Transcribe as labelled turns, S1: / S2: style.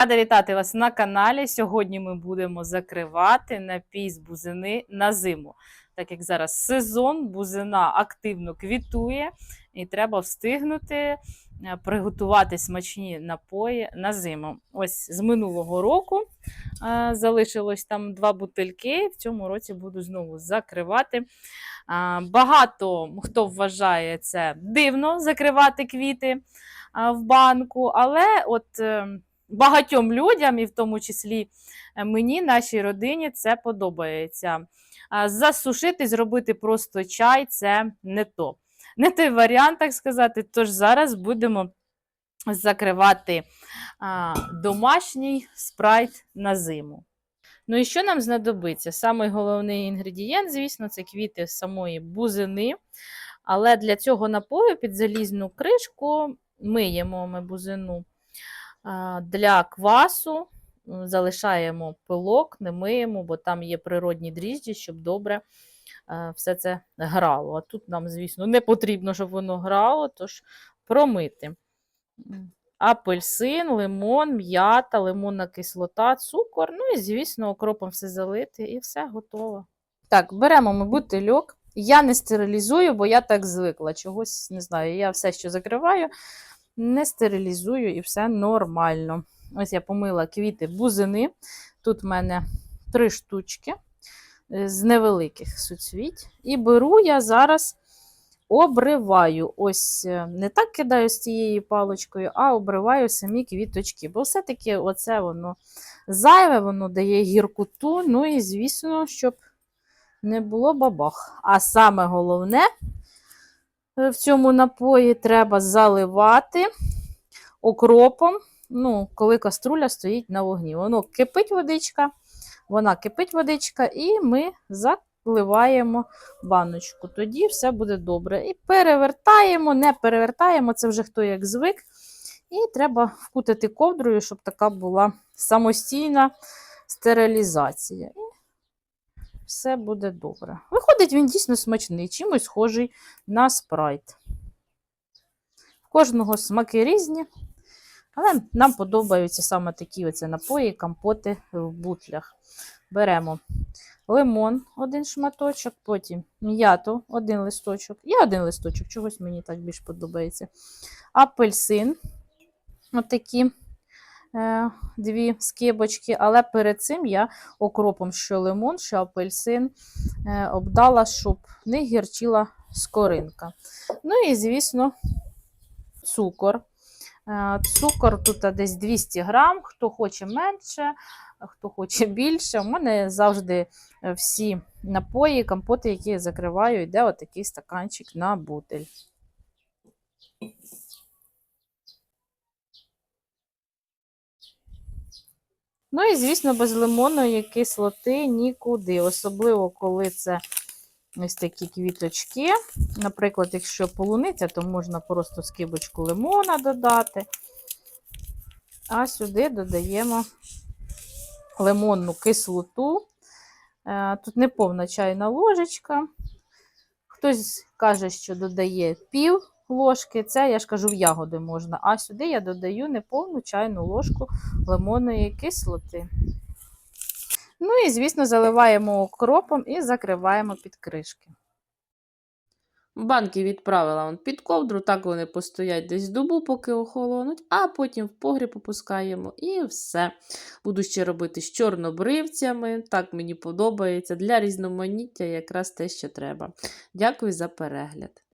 S1: Рада вітати вас на каналі. Сьогодні ми будемо закривати напій з бузини на зиму. Так як зараз сезон, бузина активно квітує, і треба встигнути е, приготувати смачні напої на зиму. Ось з минулого року е, залишилось там два бутильки. В цьому році буду знову закривати. А, Багато хто вважає це дивно закривати квіти а, в банку, але от. Багатьом людям, і в тому числі е, мені, нашій родині, це подобається. Засушити, зробити просто чай це не то. Не той варіант, так сказати. Тож зараз будемо закривати домашній спрайт на зиму. Ну і що нам знадобиться? Самий головний інгредієнт, звісно, це квіти самої бузини. Але для цього напою під залізну кришку миємо ми бузину. Для квасу залишаємо пилок, не миємо, бо там є природні дріжджі, щоб добре е, все це грало. А тут нам, звісно, не потрібно, щоб воно грало, тож промити. Апельсин, лимон, м'ята, лимонна кислота, цукор. Ну і, звісно, окропом все залити, і все готово. Так, беремо ми бутильок. Я не стерилізую, бо я так звикла. Чогось не знаю. Я все, що закриваю, не стерилізую і все нормально. Ось я помила квіти бузини. Тут в мене три штучки е, з невеликих суцвіть. І беру я зараз обриваю. Ось е, не так кидаю з цією паличкою, а обриваю самі квіточки. Бо все-таки оце воно зайве, воно дає гіркоту. Ну і, звісно, щоб не було бабах. А саме головне в цьому напої треба заливати окропом, ну, коли каструля стоїть на вогні. Воно кипить водичка, вона кипить водичка, і ми заливаємо баночку. Тоді все буде добре. І перевертаємо, не перевертаємо, це вже хто як звик. І треба вкутати ковдрою, щоб така була самостійна стерилізація. Все буде добре. Виходить, він дійсно смачний, чимось схожий на спрайт. В кожного смаки різні, але нам подобаються саме такі оце напої, компоти в бутлях. Беремо лимон, один шматочок, потім м'яту, один листочок. Я один листочок, чогось мені так більш подобається. Апельсин, отакі дві скибочки, але перед цим я окропом, що лимон, що апельсин е, обдала, щоб не гірчила скоринка. Ну і, звісно, цукор. Е, Цукор тут десь 200 грам, хто хоче менше, хто хоче більше. У мене завжди е, всі напої, компоти, які я закриваю, йде отакий стаканчик на бутель. Ну і, звісно, без лимонної кислоти нікуди. Особливо, коли це ось такі квіточки. Наприклад, якщо полуниця, то можна просто скибочку лимона додати. А сюди додаємо лимонну кислоту. Е, Тут не повна чайна ложечка. Хтось каже, що додає пів ложки. Це, я ж кажу, в ягоди можна. А сюди я додаю неповну чайну ложку лимонної кислоти. Ну і, звісно, заливаємо окропом і закриваємо під кришки. Банки відправила он під ковдру, так вони постоять десь добу, поки охолонуть, а потім в погріб опускаємо і все. Буду ще робити з чорнобривцями. Так мені подобається. Для різноманіття якраз те, що треба. Дякую за перегляд.